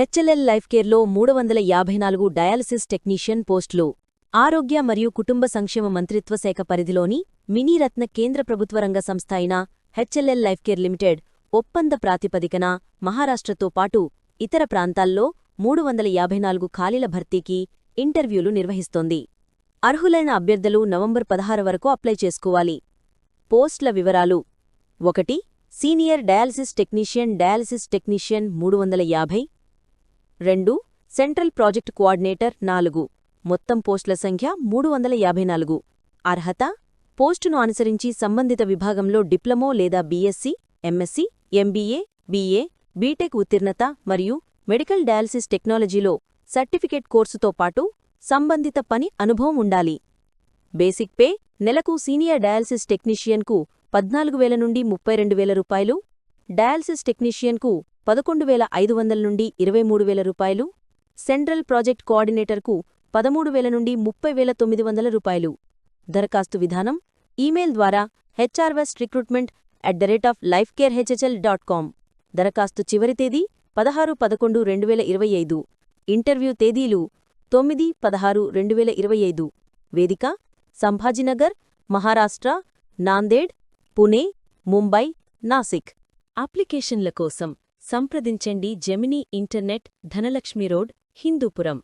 HLL life కేర్లో మూడు వందల యాభై నాలుగు డయాలసిస్ టెక్నీషియన్ పోస్టులు. ఆరోగ్య మరియు కుటుంబ సంక్షేమ మంత్రిత్వ శాఖ పరిధిలోని మినీరత్న కేంద్ర ప్రభుత్వ రంగ సంస్థ అయిన హెచ్ఎల్ఎల్ లైఫ్ కేర్ లిమిటెడ్ ఒప్పంద ప్రాతిపదికన మహారాష్ట్రతో పాటు ఇతర ప్రాంతాల్లో మూడు వందల యాభై నాలుగు ఖాళీల భర్తీకి ఇంటర్వ్యూలు నిర్వహిస్తోంది. అర్హులైన అభ్యర్థులు నవంబర్ పదహారు వరకు అప్లై చేసుకోవాలి. పోస్ట్ల వివరాలు. ఒకటి senior dialysis technician dialysis technician మూడు వందల యాభై రెండు సెంట్రల్ ప్రాజెక్ట్ కోఆర్డినేటర్ నాలుగు. మొత్తం పోస్టుల సంఖ్య మూడు వందల యాభై నాలుగు. అర్హత పోస్టును అనుసరించి సంబంధిత విభాగంలో డిప్లొమో లేదా BSc MSc MBA BA BTech ఉత్తీర్ణత మరియు మెడికల్ డయాలసిస్ టెక్నాలజీలో సర్టిఫికేట్ కోర్సుతో పాటు సంబంధిత పని అనుభవం ఉండాలి. బేసిక్ పే నెలకు సీనియర్ డయాలసిస్ టెక్నీషియన్కు పద్నాలుగు వేల నుండి ముప్పై రెండు వేల రూపాయలు డయాలసిస్ టెక్నీషియన్కు పదకొండు వేల ఐదు వందల నుండి ఇరవై మూడు వేల రూపాయలు సెంట్రల్ ప్రాజెక్ట్ కోఆర్డినేటర్కు పదమూడు వేల నుండి ముప్పై వేల తొమ్మిది వందల రూపాయలు. దరఖాస్తు విధానం ఈమెయిల్ ద్వారా HR west recruitment at the rate of life care HHL dot com. దరఖాస్తు చివరి తేదీ పదహారు పదకొండు రెండు వేల ఇరవై ఐదు. ఇంటర్వ్యూ తేదీలు తొమ్మిది పదహారు రెండు వేల ఇరవై ఐదు. వేదిక సంభాజీనగర్ మహారాష్ట్ర నాందేడ్ పుణే ముంబై నాసిక్. అప్లికేషన్ల కోసం సంప్రదించండి Gemini internet Dhanalakshmi road Hindupuram.